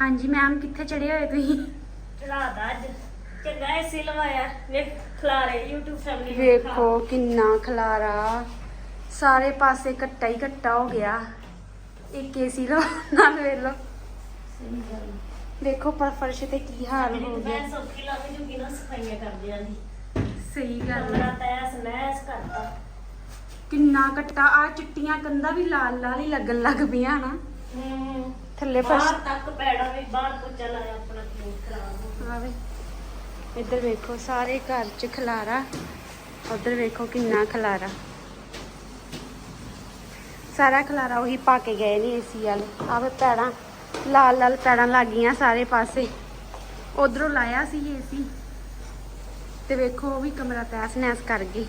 ਹਾਂਜੀ ਮੈਮ ਕਿੱਥੇ ਚੜੇ ਹੋਏ ਤੁਸੀਂ? ਰਾਤ ਅੱਜ। ਚੰਗਾ ਏਸੀ ਲਵਾਇਆ। ਵੇਖ ਖਲਾਰੇ YouTube ਫੈਮਿਲੀ ਵੇਖੋ ਕਿੰਨਾ ਖਲਾਰਾ। ਸਾਰੇ ਪਾਸੇ ਕੱਟਾ ਹੀ ਕੱਟਾ ਹੋ ਗਿਆ। ਇੱਕ ਏਸੀ ਲੋ ਨਾਲ ਵੇਖ ਲੋ ਦੇਖੋ ਪਰ ਫਰਸ਼ ਤੇ ਕੀ ਹਾਲ ਹੋ ਗਿਆ। ਮੈਂ ਸੌਖੀ ਲੱਗ ਜੂਗੀ ਨਾ ਸਫਾਈਆਂ ਕਰਦਿਆਂ ਦੀ ਸਹੀ ਗੱਲ ਹੈ। ਤੈਸ ਨੈਸ ਕਰਤਾ। ਕਿੰਨਾ ਕੱਟਾ ਆ ਚਿੱਟੀਆਂ ਕੰਧਾਂ ਵੀ ਲਾਲ ਲਾਲ ਹੀ ਲੱਗਣ ਲੱਗ ਪਈਆਂ ਨਾ। ਹੂੰ। ਥੱਲੇ ਬਾਹਰ ਤੱਕ ਪੈੜਾ ਵੀ ਬਾਹਰ ਤੋਂ ਚਲਾ ਆਪਣਾ ਕੀ ਖਰਾਬ ਹੋ। ਆਵੇ ਇੱਧਰ ਵੇਖੋ ਸਾਰੇ ਘਰ 'ਚ ਖਲਾਰਾ। ਉਧਰ ਵੇਖੋ ਕਿੰਨਾ ਖਲਾਰਾ। ਸਾਰਾ ਖਲਾਰਾ ਉਹੀ ਪਾ ਕੇ ਗਏ ਨੇ ਏਸੀ ਵਾਲੇ। ਆਵੇ ਪੈੜਾਂ ਲਾਲ ਲਾਲ ਪੈੜਾਂ ਲੱਗ ਗਈਆਂ ਸਾਰੇ ਪਾਸੇ। ਉਧਰੋਂ ਲਾਇਆ ਸੀ ਏਸੀ ਤੇ ਵੇਖੋ ਉਹ ਵੀ ਕਮਰਾ ਤੈਸ ਨੈਸ ਕਰ ਗਈ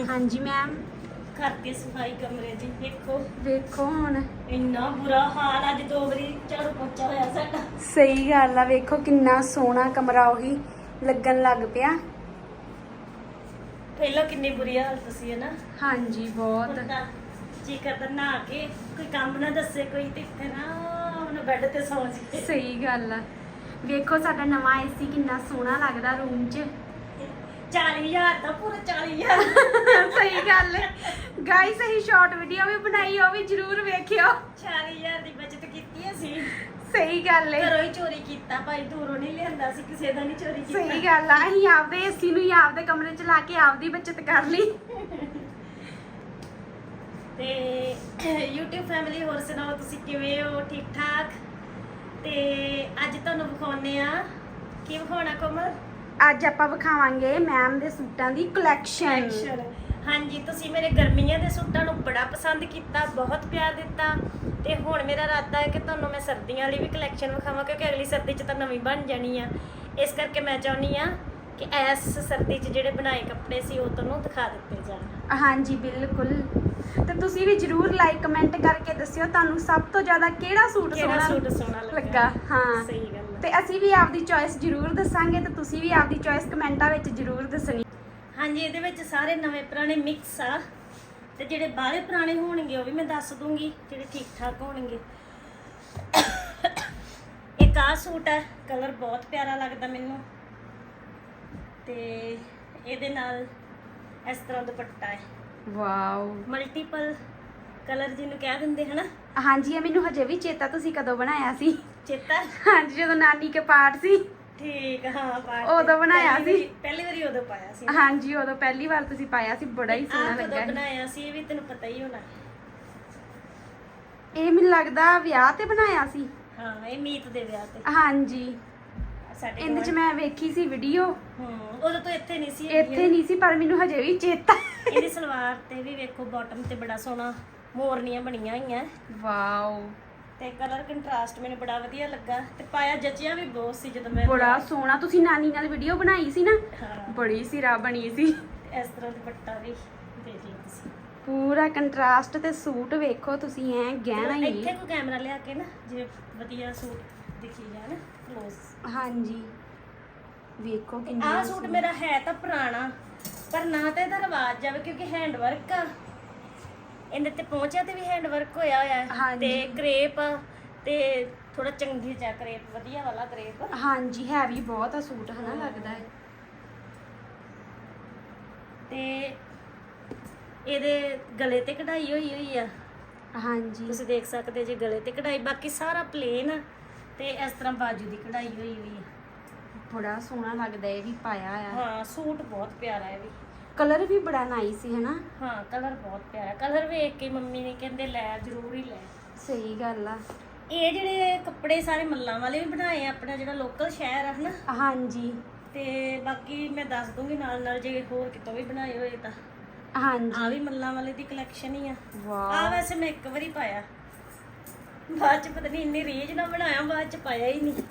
ਹਾਂਜੀ ਮੈਮ। ਕਰਤੀ ਸਫ਼ਾਈ ਕਮਰੇ ਦੀ ਦੇਖੋ ਵੇਖੋ ਹੁਣ। ਇੰਨਾ ਬੁਰਾ ਹਾਲ ਅੱਜ ਦੋ ਵਾਰੀ ਝਾੜੂ ਪੋਚਾ ਹੋਇਆ ਸਾਡਾ। ਸਹੀ ਗੱਲ ਆ ਵੇਖੋ ਕਿੰਨਾ ਸੋਹਣਾ ਕਮਰਾ ਉਹੀ ਲੱਗਣ ਲੱਗ ਪਿਆ। ਪਹਿਲਾਂ ਕਿੰਨੀ ਬੁਰੀ ਹਾਲਤ ਸੀ ਹੈ ਨਾ? ਹਾਂਜੀ ਬਹੁਤ। ਹੁਣ ਤਾਂ ਜੀ ਕਰਦਾ ਨਹਾ ਕੇ ਕੋਈ ਕੰਮ ਨਾ ਦੱਸੇ ਕੋਈ ਤੇ ਇੱਥੇ ਨਾ ਉਹਨੇ ਬੈੱਡ ਤੇ ਸੌਂ ਜੀ ਸਹੀ ਗੱਲ ਆ। ਵੇਖੋ ਸਾਡਾ ਨਵਾਂ ਏਸੀ ਕਿੰਨਾ ਸੋਹਣਾ ਲੱਗਦਾ ਰੂਮ 'ਚ। 40000 ਦਾ ਪੂਰਾ 40000 ਸਹੀ ਗੱਲ। ਗਾਈਸ ਅਸੀਂ ਸ਼ਾਰਟ ਵੀਡੀਓ ਵੀ ਬਣਾਈ ਉਹ ਵੀ ਜਰੂਰ ਵੇਖਿਓ। 40000 ਦੀ ਬਚਤ ਕੀਤੀ ਅਸੀਂ। ਸਹੀ ਗੱਲ ਏ। ਘਰੋਂ ਹੀ ਚੋਰੀ ਕੀਤਾ ਭਾਈ ਦੂਰੋਂ ਨਹੀਂ ਲਿਆਂਦਾ ਸੀ ਕਿਸੇ ਦਾ ਨਹੀਂ ਚੋਰੀ ਕੀਤਾ। ਸਹੀ ਗੱਲ ਆ ਅਸੀਂ ਆਪਦੇ ਏਸੀ ਨੂੰ ਹੀ ਆਪਦੇ ਕਮਰੇ 'ਚ ਲਾ ਕੇ ਆਪਦੀ ਬੱਚਤ ਕਰ ਲਈ। ਤੇ YouTube ਫੈਮਿਲੀ ਹੋਰ ਸੁਣਾਓ ਤੁਸੀਂ ਕਿਵੇਂ ਹੋ? ਠੀਕ ਠਾਕ ਤੇ ਅੱਜ ਤੁਹਾਨੂੰ ਵਿਖਾਉਨੇ ਆ ਕੀ ਵਿਖਾਉਣਾ ਕੋਮਲ? ਅੱਜ ਆਪਾਂ ਵਿਖਾਵਾਂਗੇ ਮੈਮ ਦੇ ਸੂਟਾਂ ਦੀ ਕਲੈਕਸ਼ਨ। ਹਾਂਜੀ ਤੁਸੀਂ ਮੇਰੇ ਗਰਮੀਆਂ ਦੇ ਸੂਟਾਂ ਨੂੰ ਬੜਾ ਪਸੰਦ ਕੀਤਾ ਬਹੁਤ ਪਿਆਰ ਦਿੱਤਾ। ਤੇ ਹੁਣ ਮੇਰਾ ਇਰਾਦਾ ਹੈ ਕਿ ਤੁਹਾਨੂੰ ਮੈਂ ਸਰਦੀਆਂ ਵਾਲੀ ਵੀ ਕਲੈਕਸ਼ਨ ਵਿਖਾਵਾਂ ਕਿਉਂਕਿ ਅਗਲੀ ਸਰਦੀ 'ਚ ਤਾਂ ਨਵੀਂ ਬਣ ਜਾਣੀ ਆ। ਇਸ ਕਰਕੇ ਮੈਂ ਚਾਹੁੰਦੀ ਆ ਕਿ ਇਸ ਸਰਦੀ 'ਚ ਜਿਹੜੇ ਬਣਾਏ ਕੱਪੜੇ ਸੀ ਉਹ ਤੁਹਾਨੂੰ ਦਿਖਾ ਦਿੱਤੇ ਜਾਣ। ਹਾਂਜੀ ਬਿਲਕੁਲ। ਤੇ ਤੁਸੀਂ ਵੀ ਜਰੂਰ ਲਾਈਕ ਕਮੈਂਟ ਕਰਕੇ ਦੱਸਿਓ ਤੁਹਾਨੂੰ ਸਭ ਤੋਂ ਜ਼ਿਆਦਾ ਕਿਹੜਾ ਸੂਟ ਸੋਹਣਾ ਲੱਗਾ? ਹਾਂ। ਸਹੀ ਤੇ ਅਸੀਂ ਵੀ ਆਪਦੀ ਚੋਇਸ ਜਰੂਰ ਦੱਸਾਂਗੇ ਤੇ ਤੁਸੀਂ ਵੀ ਆਪਦੀ ਚੋਇਸ ਕਮੈਂਟਾਂ ਵਿੱਚ ਜਰੂਰ ਦੱਸਣੀ। ਹਾਂਜੀ ਇਹਦੇ ਵਿੱਚ ਸਾਰੇ ਨਵੇਂ ਪੁਰਾਣੇ ਮਿਕਸ ਆ ਤੇ ਜਿਹੜੇ ਬਾਹਲੇ ਪੁਰਾਣੇ ਹੋਣਗੇ ਉਹ ਵੀ ਮੈਂ ਦੱਸ ਦੂੰਗੀ ਜਿਹੜੇ ਠੀਕ ਠਾਕ ਹੋਣਗੇ। ਇੱਕ ਆਹ ਸੂਟ ਹੈ ਕਲਰ ਬਹੁਤ ਪਿਆਰਾ ਲੱਗਦਾ ਮੈਨੂੰ। ਤੇ ਇਹਦੇ ਨਾਲ ਇਸ ਤਰ੍ਹਾਂ ਦੁਪੱਟਾ ਹੈ। ਵਾਓ। ਮਲਟੀਪਲ ਕਲਰ ਜਿਹਨੂੰ ਕਹਿ ਦਿੰਦੇ ਹਨਾ? ਹਾਂਜੀ ਇਹ ਮੈਨੂੰ ਹਜੇ ਵੀ ਚੇਤਾ ਤੁਸੀਂ ਕਦੋਂ ਬਣਾਇਆ ਸੀ। ਚੇਤਾ? ਹਾਂਜੀ ਜਦੋਂ ਨਾਨੀ ਕੇ ਪਾਠ ਸੀ। ਠੀਕ ਹਾਂ ਬਾਤ ਉਦੋਂ ਬਣਾਇਆ ਸੀ। ਪਹਿਲੀ ਵਾਰੀ ਉਦੋਂ ਪਾਇਆ ਸੀ। ਹਾਂਜੀ ਉਦੋਂ ਪਹਿਲੀ ਵਾਰ ਤੁਸੀਂ ਪਾਇਆ ਸੀ ਬੜਾ ਹੀ ਸੋਹਣਾ ਲੱਗਾ। ਸੀ। ਬਣਾਇਆ ਸੀ ਇਹ ਵੀ ਤੈਨੂੰ ਪਤਾ ਹੀ ਹੋਣਾ। ਇਹ ਮੈਨੂੰ ਲੱਗਦਾ ਵਿਆਹ ਤੇ ਬਣਾਇਆ ਸੀ। ਹਾਂ ਇਹ ਮੀਤ ਦੇ ਵਿਆਹ ਤੇ। ਹਾਂਜੀ। ਸਾਡੇ ਇਹਦੇ ਚ ਮੈਂ ਵੇਖੀ ਸੀ ਵੀਡੀਓ ਹੂੰ ਉਦੋਂ ਤੋਂ ਇੱਥੇ ਨਹੀਂ ਸੀ ਇੱਥੇ ਨਹੀਂ ਸੀ ਪਰ ਮੈਨੂੰ ਹਜੇ ਵੀ ਚੇਤਾ। ਇਹਦੀ ਸਲਵਾਰ ਤੇ ਵੀ ਵੇਖੋ ਬਾਟਮ ਤੇ ਬੜਾ ਸੋਹਣਾ। ਮੋਰਨੀਆਂ ਬਣੀਆਂ ਹੋਈਆਂ। ਵਾਓ। ਤੇ ਕਲਰ ਕੰਟਰਾਸਟ ਮੈਨੂੰ ਬੜਾ ਵਧੀਆ ਲੱਗਾ। ਤੇ ਪਾਇਆ ਜਚਿਆ ਵੀ ਬਹੁਤ ਸੀ ਜਦੋਂ ਮੈਂ ਬੜਾ ਸੋਹਣਾ। ਤੁਸੀਂ ਨਾਨੀ ਨਾਲ ਵੀਡੀਓ ਬਣਾਈ ਸੀ ਨਾ? ਬੜੀ ਸਿਰਾ ਬਣੀ ਸੀ। ਇਸ ਤਰ੍ਹਾਂ ਦੁਪੱਟਾ ਵੀ ਦੇਖ ਲਓ ਤੁਸੀਂ ਪੂਰਾ ਕੰਟਰਾਸਟ ਤੇ ਸੂਟ ਵੇਖੋ ਤੁਸੀਂ ਐ ਗਹਿਣਾ ਹੀ ਇੱਥੇ ਕੋਈ ਕੈਮਰਾ ਲਿਆ ਕੇ ਨਾ ਜਿਵੇਂ ਵਧੀਆ ਸੂਟ ਦਿਖੀ ਜਾਣ ਕਲੋਜ਼ ਹਾਂਜੀ। ਵੇਖੋ ਕਿੰਨਾ ਆਹ ਸੂਟ ਮੇਰਾ ਹੈ ਤਾਂ ਪੁਰਾਣਾ ਪਰ ਨਾ ਤਾਂ ਇਹਦਾ ਰਿਵਾਜ ਜਾਵੇ ਕਿਉਂਕਿ ਹੈਂਡ ਵਰਕ ਆ। ਇਹਦੇ ਤੇ ਪਹੁੰਚਿਆ ਤੇ ਵੀ ਹੈਂਡ ਵਰਕ ਹੋਇਆ ਹੋਇਆ ਹੈ ਹਾਂਜੀ। ਤੇ ਕ੍ਰੇਪ ਤੇ ਥੋੜਾ ਚੰਗੀ ਜਿਹਾ ਕ੍ਰੇਪ ਵਧੀਆ ਵਾਲਾ ਕ੍ਰੇਪ ਹਾਂਜੀ ਹੈਵੀ ਬਹੁਤ ਆ ਸੂਟ ਹਨਾ ਲੱਗਦਾ ਹੈ। ਤੇ ਇਹਦੇ ਗਲੇ ਤੇ ਕਢਾਈ ਹੋਈ ਹੋਈ ਆ। ਹਾਂਜੀ। ਤੁਸੀਂ ਦੇਖ ਸਕਦੇ ਜੇ ਗਲੇ ਤੇ ਕਢਾਈ ਬਾਕੀ ਸਾਰਾ ਪਲੇਨ ਆ ਤੇ ਇਸ ਤਰ੍ਹਾਂ ਬਾਜੂ ਦੀ ਕਢਾਈ ਹੋਈ ਹੋਈ ਆ। ਬੜਾ ਸੋਹਣਾ ਲੱਗਦਾ ਇਹ ਵੀ ਪਾਇਆ ਆ। ਹਾਂ ਸੂਟ ਬਹੁਤ ਪਿਆਰਾ ਹੈ ਵੀ। ਕਲਰ ਵੀ ਬੜਾ ਨਾਈਸ ਸੀ ਹਨਾ? ਹਾਂ ਕਲਰ ਬਹੁਤ ਪਿਆਰਾ। ਕਲਰ ਵੇਖ ਕੇ ਮੰਮੀ ਨੇ ਕਹਿੰਦੇ ਲੈ ਜ਼ਰੂਰ ਹੀ ਲੈ। ਸਹੀ ਗੱਲ ਆ। ਇਹ ਜਿਹੜੇ ਕੱਪੜੇ ਸਾਰੇ ਮੱਲਾਂ ਵਾਲੇ ਵੀ ਬਣਾਏ ਆ ਆਪਣਾ ਜਿਹੜਾ ਲੋਕਲ ਸ਼ਹਿਰ ਆ ਹਨਾ? ਹਾਂਜੀ। ਤੇ ਬਾਕੀ ਮੈਂ ਦੱਸ ਦੂੰਗੀ ਨਾਲ ਨਾਲ ਜੇ ਹੋਰ ਕਿਤੋਂ ਵੀ ਬਣਾਏ ਹੋਏ ਤਾਂ। ਹਾਂਜੀ। ਆ ਵੀ ਮੱਲਾਂ ਵਾਲੇ ਦੀ ਕਲੈਕਸ਼ਨ ਹੀ ਆ। ਆ ਵਾਹ ਵੈਸੇ ਮੈਂ ਇੱਕ ਵਾਰੀ ਪਾਇਆ। ਬਾਅਦ ਚ ਪਤਾ ਨਹੀਂ ਇੰਨੀ ਰੀਝ ਨਾਲ ਬਣਾਇਆ ਬਾਅਦ ਚ ਪਾਇਆ ਹੀ ਨਹੀਂ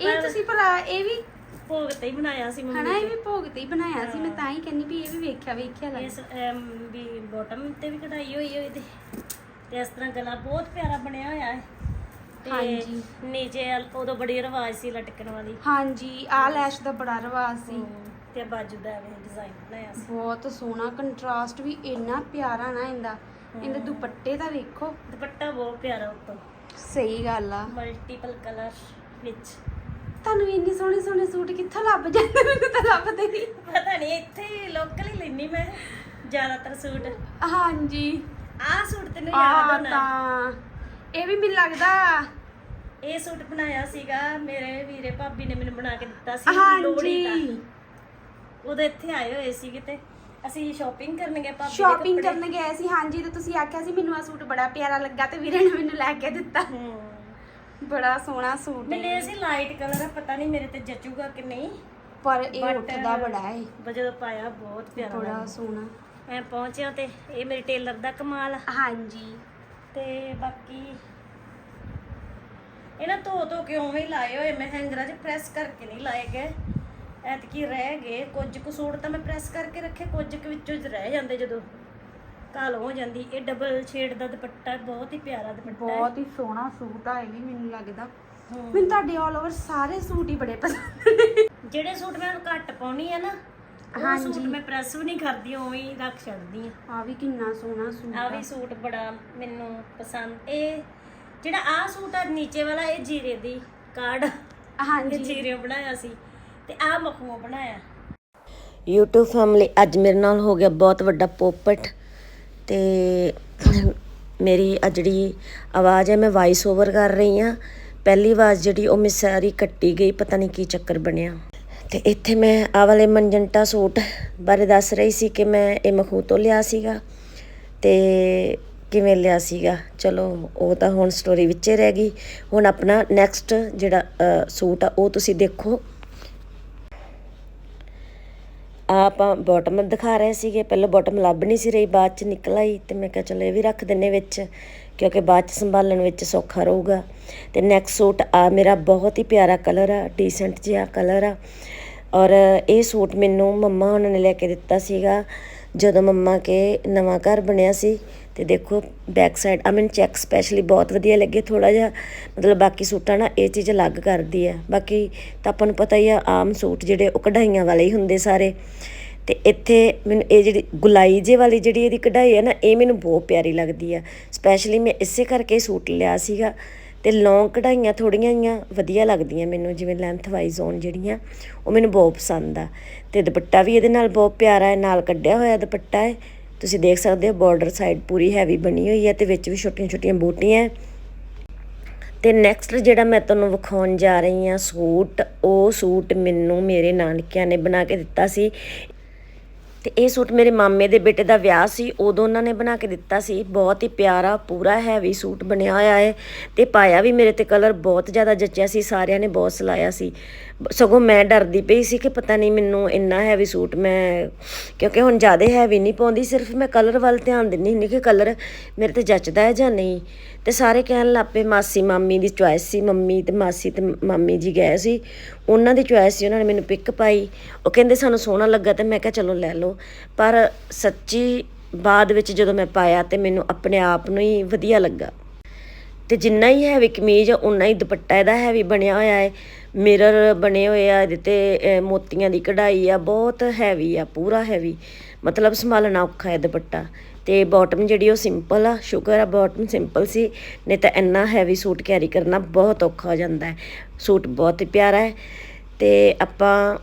ਇਹ ਤੁਸੀਂ ਭਲਾ ਇਹ ਵੀ ਭੋਗ ਤੇ ਹੀ ਬਣਾਇਆ ਸੀ ਮੰਮੀ ਹਨਾ ਇਹ ਵੀ ਭੋਗ ਤੇ ਹੀ ਬਣਾਇਆ ਸੀ ਮੈਂ ਤਾਂ ਹੀ। ਕਹਿੰਨੀ ਵੀ ਇਹ ਵੀ ਵੇਖਿਆ ਵੇਖਿਆ ਨੇ। ਲੱਗ ਇਸ ਵੀ ਬਾਟਮ ਤੇ ਵੀ ਕਢਾਈ ਹੋਈ ਹੋਈ ਤੇ ਤੇ ਇਸ ਤਰ੍ਹਾਂ ਗਲਾ ਬਹੁਤ ਪਿਆਰਾ ਬਣਿਆ ਹੋਇਆ ਹੈ। ਹਾਂਜੀ। ਨੀਚੇ ਉਦੋਂ ਬੜੀ ਰਿਵਾਜ ਸੀ ਲਟਕਣ ਵਾਲੀ। ਹਾਂਜੀ ਆ ਲੈਸ਼ ਦਾ ਬੜਾ ਰਿਵਾਜ ਸੀ। ਤੇ ਬਾਜੂ ਦਾ ਐਵੇਂ ਡਿਜ਼ਾਈਨ ਬਣਾਇਆ ਸੀ। ਬਹੁਤ ਸੋਹਣਾ ਕੰਟਰਾਸਟ ਵੀ ਇੰਨਾ ਪਿਆਰਾ ਨਾ ਇਹਦਾ। ਇਹਦੇ ਦੁਪੱਟੇ ਦਾ ਵੇਖੋ। ਦੁਪੱਟਾ ਬਹੁਤ ਪਿਆਰਾ ਉੱਤੋਂ। ਸਹੀ ਗੱਲ ਆ। ਮਲਟੀਪਲ ਕਲਰ ਵਿੱਚ। ਤੁਹਾਨੂੰ ਇੰਨੀ ਸੋਹਣੇ ਸੋਹਣੇ ਸੂਟ ਕਿੱਥੋਂ ਲੱਭ ਜਾਂਦੇ? ਮੈਨੂੰ ਤਾਂ ਲੱਭਦੇ ਨਹੀਂ ਪਤਾ ਨਹੀਂ ਇੱਥੇ ਲੋਕਲ ਹੀ ਲੈਣੀ ਮੈਂ ਜ਼ਿਆਦਾਤਰ ਸੂਟ। ਹਾਂਜੀ। ਆਹ ਸੂਟ ਤੈਨੂੰ ਯਾਦ ਆ ਹੋਣਾ? ਤਾਂ ਇਹ ਵੀ ਮੈਨੂੰ ਲੱਗਦਾ। ਇਹ ਸੂਟ ਬਣਾਇਆ ਸੀਗਾ ਮੇਰੇ ਵੀਰੇ ਭਾਬੀ ਨੇ ਮੈਨੂੰ ਬਣਾ ਕੇ ਦਿੱਤਾ ਸੀ ਲੋਹੜੀ ਦਾ। ਹਾਂਜੀ। ਉਦੋਂ ਇੱਥੇ ਆਏ ਹੋਏ ਸੀ ਕਿਤੇ। ਅਸੀਂ ਸ਼ਾਪਿੰਗ ਕਰਨ ਗਏ ਭਾਬੀ ਦੇ ਸ਼ਾਪਿੰਗ ਕੱਪੜੇ। ਕਰਨ ਗਏ ਸੀ ਹਾਂਜੀ ਤੇ ਤੁਸੀਂ ਆਖਿਆ ਸੀ ਮੈਨੂੰ ਆ ਸੂਟ ਬੜਾ ਪਿਆਰਾ ਲੱਗਾ ਤੇ ਵੀਰੇ ਨੇ ਮੈਨੂੰ ਲੈ ਕੇ ਦਿੱਤਾ। ਹੂੰ। ਬੜਾ ਸੋਹਣਾ ਸੂਟ ਮੈਨੂੰ ਹੈ। ਇਹ ਸੀ ਲਾਈਟ ਕਲਰ ਆ ਪਤਾ ਨਹੀਂ ਮੇਰੇ ਤੇ ਜਚੂਗਾ ਕਿ ਨਹੀਂ। ਪਰ ਇਹ But, ਉੱਠਦਾ ਬੜਾ ਹੈ ਜਦੋਂ ਪਾਇਆ ਬਹੁਤ ਪਿਆਰਾ ਬੜਾ। ਸੋਹਣਾ। ਮੈਂ ਪਹੁੰਚਿਆ ਤੇ ਇਹ ਮੇਰੇ ਟੇਲਰ ਦਾ ਕਮਾਲ ਆ। ਹਾਂਜੀ। ਤੇ ਬਾਕੀ ਇਹਨਾਂ ਧੋ ਧੋ ਕੇ ਉਵੇਂ ਹੀ ਲਾਏ ਹੋਏ ਮੈਂ ਹੈਂਗਰਾਂ 'ਚ ਪ੍ਰੈਸ ਕਰਕੇ ਨਹੀਂ ਲਾਏ ਗਏ। ਐਤਕੀ ਰਹਿ ਗਏ। ਕੁਝ ਕੁ ਸੂਟ ਤਾਂ ਮੈਂ ਪ੍ਰੈਸ ਕਰਕੇ ਰੱਖੇ ਕੁਝ ਕੁ ਵਿੱਚੋਂ ਰਹਿ ਜਾਂਦੇ ਜਦੋਂ। ਕਾਲ ਹੋ ਜਾਂਦੀ ਇਹ ਡਬਲ ਸ਼ੇਡ ਦਾ ਦੁਪੱਟਾ ਬਹੁਤ ਹੀ ਪਿਆਰਾ ਦੁਪੱਟਾ ਹੈ। ਬਹੁਤ ਹੀ ਸੋਹਣਾ ਸੂਟ ਆ ਇਹ ਵੀ ਮੈਨੂੰ ਲੱਗਦਾ। ਹੂੰ। ਮੈਨੂੰ ਤੁਹਾਡੇ ਆਲ ਓਵਰ ਸਾਰੇ ਸੂਟ ਹੀ ਬੜੇ ਪਸੰਦ ਜਿਹੜੇ ਸੂਟ ਮੈਂ ਹੁਣ ਘੱਟ ਪਾਉਣੀ ਆ ਨਾ ਹਾਂਜੀ। ਸੂਟ ਮੈਂ ਪ੍ਰੈਸ ਵੀ ਨਹੀਂ ਕਰਦੀ ਉਵੇਂ ਹੀ ਰੱਖ ਛੱਡਦੀ ਆ। ਆ ਵੀ ਕਿੰਨਾ ਸੋਹਣਾ ਸੂਟ ਆ। ਆ ਵੀ ਸੂਟ ਬੜਾ ਮੈਨੂੰ ਪਸੰਦ ਇਹ ਜਿਹੜਾ ਆ ਸੂਟ ਆ ਨੀਚੇ ਵਾਲਾ ਇਹ ਜੀਰੇ ਦੀ ਕਾਰਡ ਹਾਂਜੀ। ਜੀਰੇ ਬਣਾਇਆ ਸੀ ਤੇ ਆ ਮਖਮੋ ਬਣਾਇਆ। YouTube ਫੈਮਿਲੀ ਅੱਜ ਮੇਰੇ ਨਾਲ ਹੋ ਗਿਆ ਬਹੁਤ ਵੱਡਾ ਪੋਪਟ। ਤੇ ਮੇਰੀ ਆ ਜਿਹੜੀ ਆਵਾਜ਼ ਹੈ, ਮੈਂ ਵਾਇਸ ਓਵਰ ਕਰ ਰਹੀ ਹਾਂ। ਪਹਿਲੀ ਆਵਾਜ਼ ਜਿਹੜੀ, ਉਹ ਮੈਂ ਸਾਰੀ ਕੱਟੀ ਗਈ, ਪਤਾ ਨਹੀਂ ਕੀ ਚੱਕਰ ਬਣਿਆ। ਤੇ ਇੱਥੇ ਮੈਂ ਆ ਵਾਲੇ ਮਨਜੰਟਾ ਸੂਟ ਬਾਰੇ ਦੱਸ ਰਹੀ ਸੀ ਕਿ ਮੈਂ ਇਹ ਮਖੂ ਤੋਂ ਲਿਆ ਸੀਗਾ ਤੇ ਕਿਵੇਂ ਲਿਆ ਸੀਗਾ। ਚਲੋ, ਉਹ ਤਾਂ ਹੁਣ ਸਟੋਰੀ ਵਿੱਚੇ ਰਹਿ ਗਈ। ਹੁਣ ਆਪਣਾ ਨੈਕਸਟ ਜਿਹੜਾ ਸੂਟ ਆ, ਉਹ ਤੁਸੀਂ ਦੇਖੋ। ਆਪਾਂ ਬਾਟਮ ਦਿਖਾ ਰਹੇ ਸੀਗੇ। ਪਹਿਲਾਂ ਬਾਟਮ ਲੱਭ ਨਹੀਂ ਸੀ ਰਹੀ, ਬਾਅਦ ਚ ਨਿਕਲ ਆਈ ਤੇ ਮੈਂ ਕਿਹਾ ਚਲੋ ਇਹ ਵੀ ਰੱਖ ਦਿੰਨੇ ਵਿੱਚ, ਕਿਉਂਕਿ ਬਾਅਦ ਚ ਸੰਭਾਲਣ ਵਿੱਚ ਸੌਖਾ ਰਹੂਗਾ। ਤੇ ਨੈਕਸਟ ਸੂਟ ਆ ਮੇਰਾ ਬਹੁਤ ਹੀ ਪਿਆਰਾ ਕਲਰ ਆ ਡੀਸੈਂਟ ਜਿਹਾ ਕਲਰ ਆ। ਔਰ ਇਹ ਸੂਟ ਮੈਨੂੰ ਮੰਮਾ ਉਹਨਾਂ ਨੇ ਲੈ ਕੇ ਦਿੱਤਾ ਸੀਗਾ। ਜਦੋਂ ਮੰਮਾ ਕੇ ਨਵਾਂ ਘਰ ਬਣਿਆ ਸੀ ਤੇ ਦੇਖੋ ਬੈਕ ਸਾਈਡ ਆ ਮੈਨੂੰ ਚੈੱਕ ਸਪੈਸ਼ਲੀ ਬਹੁਤ ਵਧੀਆ ਲੱਗੇ ਥੋੜਾ ਜਿਹਾ। ਮਤਲਬ ਬਾਕੀ ਸੂਟਾਂ ਨਾਲ ਇਹ ਚੀਜ਼ ਅਲੱਗ ਕਰਦੀ ਆ। ਬਾਕੀ ਤਾਂ ਆਪਾਂ ਨੂੰ ਪਤਾ ਹੀ ਆ, ਆਮ ਸੂਟ ਜਿਹੜੇ ਉਹ ਕਢਾਈਆਂ ਵਾਲੇ ਹੀ ਹੁੰਦੇ ਸਾਰੇ। ਤੇ ਇੱਥੇ ਮੈਨੂੰ ਇਹ ਜਿਹੜੀ ਗੁਲਾਈ ਜੇ ਵਾਲੀ ਜਿਹੜੀ ਇਹਦੀ ਕਢਾਈ ਹੈ ਨਾ, ਇਹ ਮੈਨੂੰ ਬਹੁਤ ਪਿਆਰੀ ਲੱਗਦੀ ਆ। ਸਪੈਸ਼ਲੀ ਮੈਂ ਇਸੇ ਕਰਕੇ ਸੂਟ ਲਿਆ ਸੀਗਾ। ਤੇ ਲੌਂਗ ਕਢਾਈਆਂ ਥੋੜੀਆਂ ਜੀਆਂ ਵਧੀਆ ਲੱਗਦੀਆਂ ਮੈਨੂੰ, ਜਿਵੇਂ ਲੈਂਥ ਵਾਈਜ਼ ਹੋਣ ਜਿਹੜੀਆਂ, ਉਹ ਮੈਨੂੰ ਬਹੁਤ ਪਸੰਦ ਆ। ਤੇ ਦੁਪੱਟਾ ਵੀ ਇਹਦੇ ਨਾਲ ਬਹੁਤ ਪਿਆਰਾ ਹੈ, ਨਾਲ ਕੱਢਿਆ ਹੋਇਆ ਦੁਪੱਟਾ ਹੈ। ਤੁਸੀਂ ਦੇਖ ਸਕਦੇ ਹੋ ਬਾਰਡਰ ਸਾਈਡ ਪੂਰੀ ਹੈਵੀ ਬਣੀ ਹੋਈ ਹੈ ਤੇ ਵਿੱਚ ਵੀ ਛੋਟੀਆਂ ਛੋਟੀਆਂ ਬੂਟੀਆਂ ਹੈ। ਤੇ ਨੈਕਸਟ ਜਿਹੜਾ ਮੈਂ ਤੁਹਾਨੂੰ ਵਿਖਾਉਣ ਜਾ ਰਹੀ ਹਾਂ ਸੂਟ, ਉਹ ਸੂਟ ਮੈਨੂੰ ਮੇਰੇ ਨਾਨਕਿਆਂ ਨੇ ਬਣਾ ਕੇ ਦਿੱਤਾ ਸੀ। ਤੇ ਇਹ ਸੂਟ ਮੇਰੇ ਮਾਮੇ ਦੇ ਬੇਟੇ ਦਾ ਵਿਆਹ ਸੀ, ਉਦੋਂ ਉਹਨਾਂ ਨੇ ਬਣਾ ਕੇ ਦਿੱਤਾ ਸੀ। ਬਹੁਤ ਹੀ ਪਿਆਰਾ, ਪੂਰਾ ਹੈਵੀ ਸੂਟ ਬਣਿਆ ਹੋਇਆ ਹੈ ਤੇ ਪਾਇਆ ਵੀ ਮੇਰੇ ਤੇ ਕਲਰ ਬਹੁਤ ਜ਼ਿਆਦਾ ਜੱਚਿਆ ਸੀ, ਸਾਰਿਆਂ ਨੇ ਬਹੁਤ ਸਲਾਇਆ ਸੀ। ਸਗੋਂ ਮੈਂ ਡਰਦੀ ਪਈ ਸੀ ਕਿ ਪਤਾ ਨਹੀਂ ਮੈਨੂੰ ਇੰਨਾ ਹੈਵੀ ਸੂਟ ਮੈਂ, ਕਿਉਂਕਿ ਹੁਣ ਜ਼ਿਆਦਾ ਹੈਵੀ ਨਹੀਂ ਪਾਉਂਦੀ, ਸਿਰਫ ਮੈਂ ਕਲਰ ਵੱਲ ਧਿਆਨ ਦਿੰਦੀ ਹੁੰਦੀ ਕਿ ਕਲਰ ਮੇਰੇ ਤੇ ਜੱਚਦਾ ਹੈ ਜਾਂ ਨਹੀਂ। ਤੇ ਸਾਰੇ ਕਹਿਣ ਲੱਪੇ ਮਾਸੀ ਮਾਮੀ ਦੀ ਚੁਆਇਸ ਸੀ, ਮੰਮੀ ਤੇ ਮਾਸੀ ਤੇ ਮਾਮੀ ਜੀ ਗਏ ਸੀ। ਉਹਨਾਂ ਦੀ ਚੁਆਇਸ ਸੀ, ਉਹਨਾਂ ਨੇ ਮੈਨੂੰ ਪਿਕ ਪਾਈ। ਉਹ ਕਹਿੰਦੇ ਸਾਨੂੰ ਸੋਹਣਾ ਲੱਗਾ ਤੇ ਮੈਂ ਕਿਹਾ ਚਲੋ ਲੈ ਲਓ। ਪਰ ਸੱਚੀ ਬਾਅਦ ਵਿੱਚ ਜਦੋਂ ਮੈਂ ਪਾਇਆ ਤੇ ਮੈਨੂੰ ਆਪਣੇ ਆਪ ਨੂੰ ਹੀ ਵਧੀਆ ਲੱਗਾ। ਤੇ ਜਿੰਨਾ ਹੀ ਹੈਵੀ ਕਮੀਜ਼ ਆ ਉਨਾ ਹੀ ਦੁਪੱਟਾ ਇਹਦਾ ਹੈਵੀ ਬਣਿਆ ਹੋਇਆ ਹੈ। ਮਿਰਰ ਬਣੇ ਹੋਏ ਆ, ਇਹਦੇ ਤੇ ਮੋਤੀਆਂ ਦੀ ਕਢਾਈ ਆ, ਬਹੁਤ ਹੈਵੀ ਆ, ਪੂਰਾ ਹੈਵੀ ਮਤਲਬ ਸੰਭਾਲਣਾ ਔਖਾ ਹੈ ਦੁਪੱਟਾ। ਤੇ ਬਾਟਮ ਜਿਹੜੀ ਉਹ ਸਿੰਪਲ ਆ ਸ਼ੁਕਰ ਆ ਬਾਟਮ ਸਿੰਪਲ ਸੀ, ਨਹੀਂ ਤਾਂ ਇੰਨਾ ਹੈਵੀ ਸੂਟ ਕੈਰੀ ਕਰਨਾ ਬਹੁਤ ਔਖਾ ਹੋ ਜਾਂਦਾ ਹੈ। ਸੂਟ ਬਹੁਤ ਹੀ ਪਿਆਰਾ ਹੈ ਤੇ ਆਪਾਂ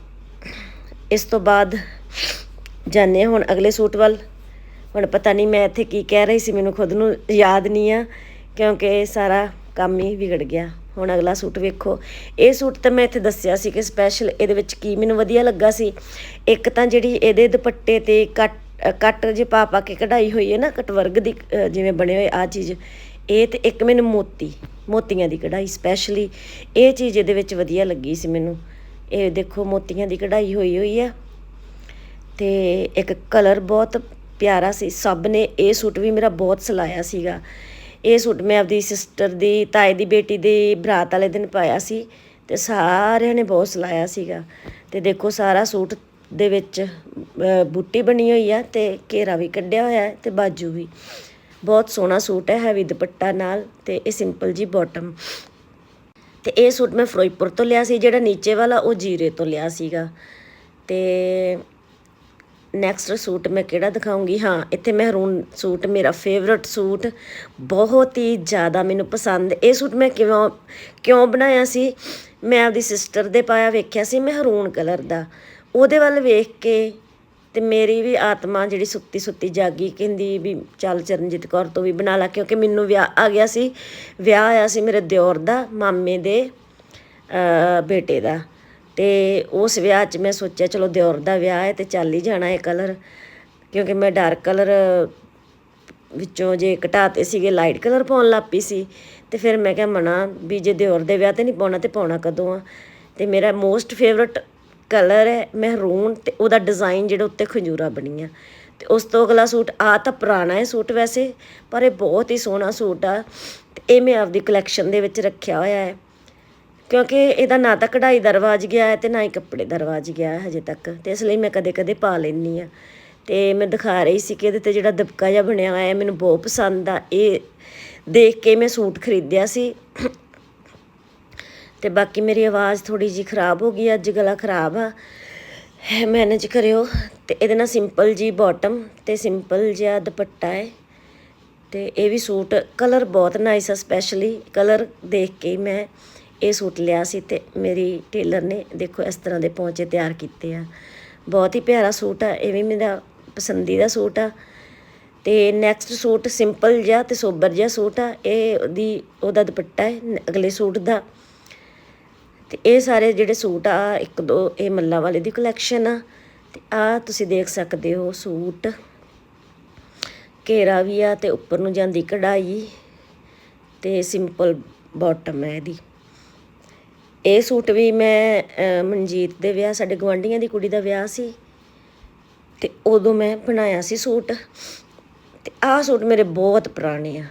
ਇਸ ਤੋਂ ਬਾਅਦ ਜਾਣੇ ਹੁਣ ਅਗਲੇ ਸੂਟ ਵੱਲ। ਹੁਣ ਪਤਾ ਨਹੀਂ ਮੈਂ ਇੱਥੇ ਕੀ ਕਹਿ ਰਹੀ ਸੀ, ਮੈਨੂੰ ਖੁਦ ਨੂੰ ਯਾਦ ਨਹੀਂ ਆ, ਕਿਉਂਕਿ ਸਾਰਾ ਕੰਮ ਹੀ ਵਿਗੜ ਗਿਆ। ਹੁਣ ਅਗਲਾ ਸੂਟ ਵੇਖੋ। ਇਹ ਸੂਟ ਤਾਂ ਮੈਂ ਇੱਥੇ ਦੱਸਿਆ ਸੀ ਕਿ ਸਪੈਸ਼ਲ ਇਹਦੇ ਵਿੱਚ ਕੀ ਮੈਨੂੰ ਵਧੀਆ ਲੱਗਾ ਸੀ। ਇੱਕ ਤਾਂ ਜਿਹੜੀ ਇਹਦੇ ਦੁਪੱਟੇ ਤੇ ਕੱਟ ਕੱਟ ਜੇ ਪਾ ਪਾ ਕੇ ਕਢਾਈ ਹੋਈ ਹੈ ਨਾ, ਕਟ ਵਰਗ ਦੀ ਜਿਵੇਂ ਬਣੇ ਹੋਏ ਆ ਚੀਜ਼, ਇਹ ਤੇ ਇੱਕ ਮੈਨੂੰ ਮੋਤੀ, ਮੋਤੀਆਂ ਦੀ ਕਢਾਈ ਸਪੈਸ਼ਲੀ ਇਹ ਚੀਜ਼ ਇਹਦੇ ਵਿੱਚ ਵਧੀਆ ਲੱਗੀ ਸੀ ਮੈਨੂੰ। ਇਹ ਦੇਖੋ ਮੋਤੀਆਂ ਦੀ ਕਢਾਈ ਹੋਈ ਹੋਈ ਆ, ਤੇ ਇੱਕ ਕਲਰ ਬਹੁਤ ਪਿਆਰਾ ਸੀ। ਸਭ ਨੇ ਇਹ ਸੂਟ ਵੀ ਮੇਰਾ ਬਹੁਤ ਸਲਾਇਆ ਸੀਗਾ। ਇਹ ਸੂਟ ਮੈਂ ਆਪਦੀ ਸਿਸਟਰ ਦੀ, ਤਾਏ ਦੀ ਬੇਟੀ ਦੀ ਬਰਾਤ ਵਾਲੇ ਦਿਨ ਪਾਇਆ ਸੀ, ਤੇ ਸਾਰਿਆਂ ਨੇ ਬਹੁਤ ਸਲਾਇਆ ਸੀਗਾ। ਤੇ ਦੇਖੋ ਸਾਰਾ ਸੂਟ ਦੇ ਵਿੱਚ ਬੂਟੀ ਬਣੀ ਹੋਈ ਆ ਤੇ ਘੇਰਾ ਵੀ ਕੱਢਿਆ ਹੋਇਆ ਹੈ ਤੇ ਬਾਜੂ ਵੀ। ਬਹੁਤ ਸੋਹਣਾ ਸੂਟ ਹੈ, ਹੈਵੀ ਦੁਪੱਟਾ ਨਾਲ ਤੇ ਇਹ ਸਿੰਪਲ ਜੀ ਬਾਟਮ ਤੇ ਇਹ ਸੂਟ ਮੈਂ ਫਿਰੋਜ਼ਪੁਰ ਤੋਂ ਲਿਆ ਸੀ, ਜਿਹੜਾ ਨੀਚੇ ਵਾਲਾ ਉਹ ਜੀਰੇ ਤੋਂ ਲਿਆ ਸੀਗਾ। ਤੇ ਨੈਕਸਟ ਸੂਟ ਮੈਂ ਕਿਹੜਾ ਦਿਖਾਉਂਗੀ? ਹਾਂ, ਇੱਥੇ ਮਹਿਰੂਨ ਸੂਟ, ਮੇਰਾ ਫੇਵਰਟ ਸੂਟ। ਬਹੁਤ ਹੀ ਜ਼ਿਆਦਾ ਮੈਨੂੰ ਪਸੰਦ। ਇਹ ਸੂਟ ਮੈਂ ਕਿਉਂ ਕਿਉਂ ਬਣਾਇਆ ਸੀ? ਮੈਂ ਆਪਦੀ ਸਿਸਟਰ ਦੇ ਪਾਇਆ ਵੇਖਿਆ ਸੀ ਮਹਿਰੂਨ ਕਲਰ ਦਾ। ਉਹਦੇ ਵੱਲ ਵੇਖ ਕੇ ਤੇ ਮੇਰੀ ਵੀ ਆਤਮਾ ਜਿਹੜੀ ਸੁੱਤੀ ਸੁੱਤੀ ਜਾਗੀ, ਕਹਿੰਦੀ ਵੀ ਚੱਲ ਚਰਨਜੀਤ ਕੌਰ ਤੋਂ ਵੀ ਬਣਾ ਲਾ, ਕਿਉਂਕਿ ਮੈਨੂੰ ਵਿਆਹ ਆ ਗਿਆ ਸੀ, ਵਿਆਹ ਆਇਆ ਸੀ ਮੇਰੇ ਦਿਓਰ ਦਾ, ਮਾਮੇ ਦੇ ਬੇਟੇ ਦਾ। ਤੇ ਉਸ ਵਿਆਹ 'ਚ ਮੈਂ ਸੋਚਿਆ, ਚਲੋ ਦਿਓਰ ਦਾ ਵਿਆਹ ਹੈ ਤੇ ਚੱਲ ਹੀ ਜਾਣਾ ਇਹ ਕਲਰ, ਕਿਉਂਕਿ ਮੈਂ ਡਾਰਕ ਕਲਰ ਵਿੱਚੋਂ ਜੇ ਘਟਾਤੇ ਸੀਗੇ, ਲਾਈਟ ਕਲਰ ਪਾਉਣ ਲੱਪੀ ਸੀ। ਤੇ ਫਿਰ ਮੈਂ ਕਿਹਾ, ਮਨਾ ਵੀ ਜੇ ਦਿਓਰ ਦੇ ਵਿਆਹ ਤੇ ਨਹੀਂ ਪਾਉਣਾ, ਤੇ ਪਾਉਣਾ ਕਦੋਂ ਆ? ਤੇ ਮੇਰਾ ਮੋਸਟ ਫੇਵਰਟ ਕਲਰ ਹੈ, ਮਹਿਰੂਨ ਤੇ ਉਹਦਾ ਡਿਜ਼ਾਈਨ ਜਿਹੜਾ ਉੱਤੇ ਖੰਜੂਰਾ ਬਣੀਆਂ। ਤੇ ਉਸ ਤੋਂ ਅਗਲਾ ਸੂਟ ਆ ਤਾਂ ਪੁਰਾਣਾ ਹੈ ਸੂਟ ਵੈਸੇ, ਪਰ ਇਹ ਬਹੁਤ ਹੀ ਸੋਹਣਾ ਸੂਟ ਆ। ਤੇ ਇਹ ਮੈਂ ਆਪਦੀ ਕਲੈਕਸ਼ਨ ਦੇ ਵਿੱਚ ਰੱਖਿਆ ਹੋਇਆ ਹੈ। ਕਿਉਂਕਿ ਇਹਦਾ ਨਾ ਤਾਂ ਕਢਾਈ ਦਾ ਰਿਵਾਜ ਗਿਆ ਹੈ ਤੇ ਨਾ ਹੀ ਕੱਪੜੇ ਦਾ ਰਵਾਜ਼ ਗਿਆ ਹੈ ਹਜੇ ਤੱਕ। ਤੇ ਇਸ ਲਈ ਮੈਂ ਕਦੇ-ਕਦੇ ਪਾ ਲੈਂਦੀ ਆ ਤੇ ਮੈਂ ਦਿਖਾ ਰਹੀ ਸੀ ਕਿ ਇਹਦੇ ਤੇ ਜਿਹੜਾ ਦਬਕਾ ਜਿਹਾ ਬਣਿਆ ਹੋਇਆ ਹੈ, ਮੈਨੂੰ ਬਹੁਤ ਪਸੰਦ ਆ। ਇਹ ਦੇਖ ਕੇ ਮੈਂ ਸੂਟ ਖਰੀਦਿਆ ਸੀ। ਤੇ ਬਾਕੀ ਮੇਰੀ ਆਵਾਜ਼ ਥੋੜੀ ਜੀ ਖਰਾਬ ਹੋ ਗਈ ਅੱਜ ਗਲਾ ਖਰਾਬ ਆ। ਮੈਨੇਜ ਕਰਿਓ ਤੇ ਇਹਦੇ ਨਾਲ ਸਿੰਪਲ ਜੀ ਬਾਟਮ ਤੇ ਸਿੰਪਲ ਜਿਹਾ ਦੁਪੱਟਾ ਹੈ ਤੇ ਇਹ ਵੀ ਸੂਟ ਕਲਰ ਬਹੁਤ ਨਾਈਸ ਆ, ਸਪੈਸ਼ਲੀ ਕਲਰ ਦੇਖ ਕੇ ਮੈਂ ਇਹ ਸੂਟ ਲਿਆ ਸੀ ਤੇ ਮੇਰੀ ਟੇਲਰ ਨੇ ਦੇਖੋ ਇਸ ਤਰ੍ਹਾਂ ਦੇ ਪੌਂਚੇ ਤਿਆਰ ਕੀਤੇ ਆ। ਬਹੁਤ ਹੀ ਪਿਆਰਾ ਸੂਟ ਆ, ਇਹ ਵੀ ਮੇਰਾ ਪਸੰਦੀਦਾ ਸੂਟ ਆ। ਤੇ ਨੈਕਸਟ ਸੂਟ ਸਿੰਪਲ ਜਿਹਾ ਤੇ ਸੋਬਰ ਜਿਹਾ ਸੂਟ ਆ, ਇਹ ਉਹਦੀ, ਉਹਦਾ ਦੁਪੱਟਾ ਹੈ ਅਗਲੇ ਸੂਟ ਦਾ। ਤੇ ਇਹ ਸਾਰੇ ਜਿਹੜੇ ਸੂਟ ਆ, ਇੱਕ ਦੋ ਇਹ ਮੱਲਾ ਵਾਲੇ ਦੀ ਕਲੈਕਸ਼ਨ ਆ। ਤੇ ਆ ਤੁਸੀਂ ਦੇਖ ਸਕਦੇ ਹੋ ਸੂਟ। ਘੇਰਾ ਵੀ ਆ ਤੇ ਉੱਪਰ ਨੂੰ ਜਾਂਦੀ ਕਢਾਈ। ਤੇ ਸਿੰਪਲ ਬਾਟਮ ਹੈ ਇਹਦੀ। ਇਹ ਸੂਟ ਵੀ ਮੈਂ ਮਨਜੀਤ ਦੇ ਵਿਆਹ, ਸਾਡੇ ਗਵਾਂਢੀਆਂ ਦੀ ਕੁੜੀ ਦਾ ਵਿਆਹ ਸੀ। ਤੇ ਉਦੋਂ ਮੈਂ ਬਣਾਇਆ ਸੀ ਸੂਟ। ਤੇ ਆਹ ਸੂਟ ਮੇਰੇ ਬਹੁਤ ਪੁਰਾਣੇ ਆ।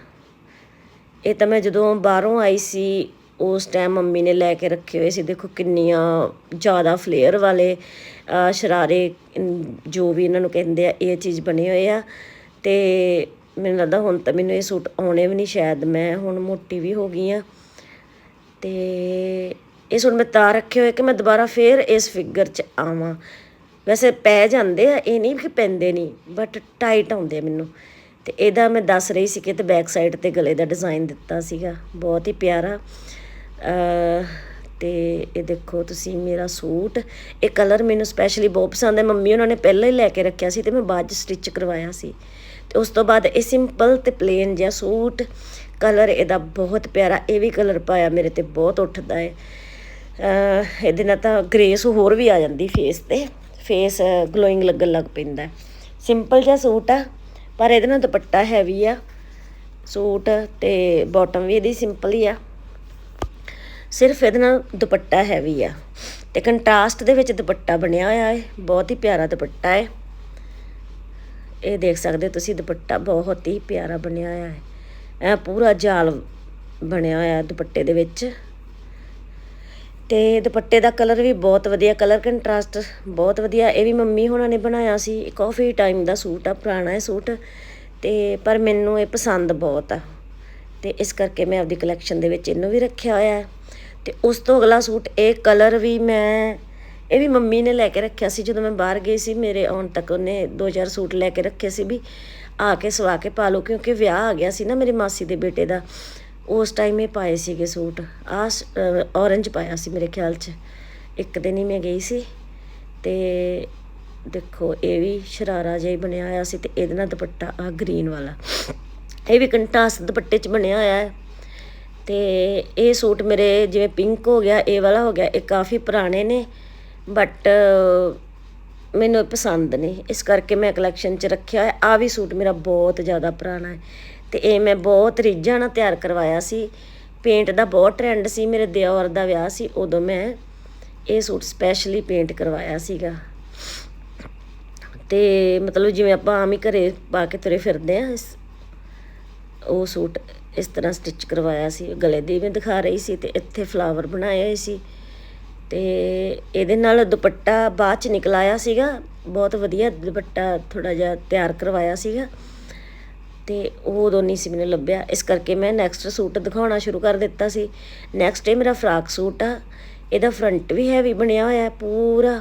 ਇਹ ਤਾਂ ਮੈਂ ਜਦੋਂ ਬਾਹਰੋਂ ਆਈ ਸੀ ਉਸ ਟਾਈਮ ਮੰਮੀ ਨੇ ਲੈ ਕੇ ਰੱਖੇ ਹੋਏ ਸੀ। ਦੇਖੋ ਕਿੰਨੀਆਂ ਜ਼ਿਆਦਾ ਫਲੇਅਰ ਵਾਲੇ ਸ਼ਰਾਰੇ ਜੋ ਵੀ ਇਹਨਾਂ ਨੂੰ ਕਹਿੰਦੇ ਆ, ਇਹ ਚੀਜ਼ ਬਣੇ ਹੋਏ ਆ। ਤੇ ਮੈਨੂੰ ਲੱਗਦਾ ਹੁਣ ਤਾਂ ਮੈਨੂੰ ਇਹ ਸੂਟ ਆਉਣੇ ਵੀ ਨਹੀਂ, ਸ਼ਾਇਦ ਮੈਂ ਹੁਣ ਮੋਟੀ ਵੀ ਹੋ ਗਈ ਆ। ਤੇ ਇਹ ਸੂਟ ਮੈਂ ਤਾਂ ਰੱਖੇ ਹੋਏ ਕਿ ਮੈਂ ਦੁਬਾਰਾ ਫੇਰ ਇਸ ਫਿਗਰ 'ਚ ਆਵਾਂ। ਵੈਸੇ ਪੈ ਜਾਂਦੇ ਆ, ਇਹ ਨਹੀਂ ਕਿ ਪੈਂਦੇ ਨਹੀਂ ਬਟ ਟਾਈਟ ਆਉਂਦੇ ਆ ਮੈਨੂੰ। ਤੇ ਇਹਦਾ ਮੈਂ ਦੱਸ ਰਹੀ ਸੀ ਕਿ ਤੇ ਬੈਕ ਸਾਈਡ ਤੇ ਗਲੇ ਦਾ ਡਿਜ਼ਾਈਨ ਦਿੱਤਾ ਸੀਗਾ। ਬਹੁਤ ਹੀ ਪਿਆਰਾ। ਤੇ ਇਹ ਦੇਖੋ ਤੁਸੀਂ ਮੇਰਾ ਸੂਟ, ਇਹ ਕਲਰ ਮੈਨੂੰ ਸਪੈਸ਼ਲੀ ਬਹੁਤ ਪਸੰਦ ਹੈ। ਮੰਮੀ ਉਹਨਾਂ ਨੇ ਪਹਿਲਾਂ ਹੀ ਲੈ ਕੇ ਰੱਖਿਆ ਸੀ ਤੇ ਮੈਂ ਬਾਅਦ ਚ ਸਟਿਚ ਕਰਵਾਇਆ ਸੀ। ਤੇ ਉਸ ਤੋਂ ਬਾਅਦ ਇਹ ਸਿੰਪਲ ਤੇ ਪਲੇਨ ਜਿਹਾ ਸੂਟ ਕਲਰ ਇਹਦਾ ਬਹੁਤ ਪਿਆਰਾ, ਇਹ ਵੀ ਕਲਰ ਪਾਇਆ ਮੇਰੇ ਤੇ, ਬਹੁਤ ਉੱਠਦਾ ਹੈ। ਇਹਦੇ ਨਾਲ ਤਾਂ ਗ੍ਰੇਸ ਹੋਰ ਵੀ ਆ ਜਾਂਦੀ ਫੇਸ ਤੇ ਫੇਸ ਗਲੋਇੰਗ ਲੱਗਣ ਲੱਗ ਪੈਂਦਾ ਸਿੰਪਲ ਜਿਹਾ ਸੂਟ ਆ, ਪਰ ਇਹਦੇ ਨਾਲ ਦੁਪੱਟਾ ਹੈਵੀ ਆ। ਸੂਟ ਤੇ ਬਾਟਮ ਵੀ ਇਹਦੀ ਸਿੰਪਲ ਹੀ ਆ। ਸਿਰਫ ਇਹਦੇ ਨਾਲ ਦੁਪੱਟਾ ਹੈਵੀ ਆ। ਤੇ ਕੰਟਰਾਸਟ ਦੇ ਵਿੱਚ ਦੁਪੱਟਾ ਬਣਿਆ ਹੋਇਆ ਹੈ, ਬਹੁਤ ਹੀ ਪਿਆਰਾ ਦੁਪੱਟਾ ਹੈ। ਇਹ ਦੇਖ ਸਕਦੇ ਹੋ ਤੁਸੀਂ, ਦੁਪੱਟਾ ਬਹੁਤ ਹੀ ਪਿਆਰਾ ਬਣਿਆ ਹੋਇਆ ਹੈ। ਇਹ ਪੂਰਾ ਜਾਲ ਬਣਿਆ ਹੋਇਆ ਦੁਪੱਟੇ ਦੇ ਵਿੱਚ। ਤੇ ਦੁਪੱਟੇ ਦਾ ਕਲਰ ਵੀ ਬਹੁਤ ਵਧੀਆ ਕਲਰ ਕੰਟਰਾਸਟ ਬਹੁਤ ਵਧੀਆ। ਇਹ ਵੀ ਮੰਮੀ ਹੋਣਾ ਨੇ ਬਣਾਇਆ ਸੀ, ਕਾਫੀ ਟਾਈਮ ਦਾ ਸੂਟ ਆ, ਪੁਰਾਣਾ ਹੈ ਸੂਟ। ਤੇ ਪਰ ਮੈਨੂੰ ਇਹ ਪਸੰਦ ਬਹੁਤ ਆ। ਤੇ ਇਸ ਕਰਕੇ ਮੈਂ ਆਪਦੀ ਕਲੈਕਸ਼ਨ ਦੇ ਵਿੱਚ ਇਹਨੂੰ ਵੀ ਰੱਖਿਆ ਹੋਇਆ ਹੈ। ਤੇ ਉਸ ਤੋਂ ਅਗਲਾ ਸੂਟ ਇਹ ਕਲਰ ਵੀ ਮੈਂ, ਇਹ ਵੀ ਮੰਮੀ ਨੇ ਲੈ ਕੇ ਰੱਖਿਆ ਸੀ ਜਦੋਂ ਮੈਂ ਬਾਹਰ ਗਈ ਸੀ, ਮੇਰੇ ਆਉਣ ਤੱਕ ਉਹਨੇ ਦੋ ਚਾਰ ਸੂਟ ਲੈ ਕੇ ਰੱਖੇ ਸੀ ਵੀ ਆ ਕੇ ਸਵਾ ਕੇ ਪਾ ਲਓ, ਕਿਉਂਕਿ ਵਿਆਹ ਆ ਗਿਆ ਸੀ ਨਾ ਮੇਰੀ ਮਾਸੀ ਦੇ ਬੇਟੇ ਦਾ, ਉਸ ਟਾਈਮ ਇਹ ਪਾਏ ਸੀਗੇ ਸੂਟ। ਆ ਔਰੰਜ ਪਾਇਆ ਸੀ ਮੇਰੇ ਖਿਆਲ 'ਚ। ਇੱਕ ਦਿਨ ਹੀ ਮੈਂ ਗਈ ਸੀ ਤੇ ਦੇਖੋ, ਇਹ ਵੀ ਸ਼ਰਾਰਾ ਜਿਹਾ ਹੀ ਬਣਿਆ ਹੋਇਆ ਸੀ ਤੇ ਇਹਦੇ ਨਾਲ ਦੁਪੱਟਾ ਆ ਗ੍ਰੀਨ ਵਾਲਾ। ਇਹ ਵੀ ਕੰਟਾਸ ਦੁਪੱਟੇ 'ਚ ਬਣਿਆ ਹੋਇਆ ਹੈ। ਤੇ ਇਹ ਸੂਟ ਮੇਰੇ ਜਿਵੇਂ ਪਿੰਕ ਹੋ ਗਿਆ, ਇਹ ਵਾਲਾ ਹੋ ਗਿਆ, ਇਹ ਕਾਫੀ ਪੁਰਾਣੇ ਨੇ ਬਟ ਮੈਨੂੰ ਪਸੰਦ ਨੇ। ਇਸ ਕਰਕੇ ਮੈਂ ਕਲੈਕਸ਼ਨ 'ਚ ਰੱਖਿਆ ਹੈ ਆ ਵੀ ਸੂਟ ਮੇਰਾ ਬਹੁਤ ਜ਼ਿਆਦਾ ਪੁਰਾਣਾ ਹੈ। ਤੇ ਇਹ ਮੈਂ ਬਹੁਤ ਰੀਝਾਂ ਨਾਲ ਤਿਆਰ ਕਰਵਾਇਆ ਸੀ। ਪੇਂਟ ਦਾ ਬਹੁਤ ਟ੍ਰੈਂਡ ਸੀ, ਮੇਰੇ ਦਿਓਰ ਦਾ ਵਿਆਹ ਸੀ, ਉਦੋਂ ਮੈਂ ਇਹ ਸੂਟ ਸਪੈਸ਼ਲੀ ਪੇਂਟ ਕਰਵਾਇਆ ਸੀਗਾ। ਤੇ ਮਤਲਬ ਜਿਵੇਂ ਆਪਾਂ ਆਮ ਹੀ ਘਰੇ ਪਾ ਕੇ ਤੁਰੇ ਫਿਰਦੇ ਆ ਉਹ ਸੂਟ ਇਸ ਤਰ੍ਹਾਂ ਸਟਿਚ ਕਰਵਾਇਆ ਸੀ, ਗਲੇ ਦੀ ਮੈਂ ਦਿਖਾ ਰਹੀ ਸੀ ਤੇ ਇੱਥੇ ਫਲਾਵਰ ਬਣਾਏ ਹੋਏ ਸੀ। ਤੇ ਇਹਦੇ ਨਾਲ ਦੁਪੱਟਾ ਬਾਅਦ ਚ ਨਿਕਲ ਆਇਆ ਸੀਗਾ, ਬਹੁਤ ਵਧੀਆ ਦੁਪੱਟਾ ਥੋੜਾ ਜਿਹਾ ਤਿਆਰ ਕਰਵਾਇਆ ਸੀਗਾ। ਤੇ ਉਹ ਉਦੋਂ ਨਹੀਂ ਸੀ ਮੈਨੂੰ ਲੱਭਿਆ, ਇਸ ਕਰਕੇ ਮੈਂ ਨੈਕਸਟ ਸੂਟ ਦਿਖਾਉਣਾ ਸ਼ੁਰੂ ਕਰ ਦਿੱਤਾ ਸੀ। ਨੈਕਸਟ ਇਹ ਮੇਰਾ ਫਰਾਕ ਸੂਟ ਆ, ਇਹਦਾ ਫਰੰਟ ਵੀ ਹੈਵੀ ਬਣਿਆ ਹੋਇਆ ਪੂਰਾ।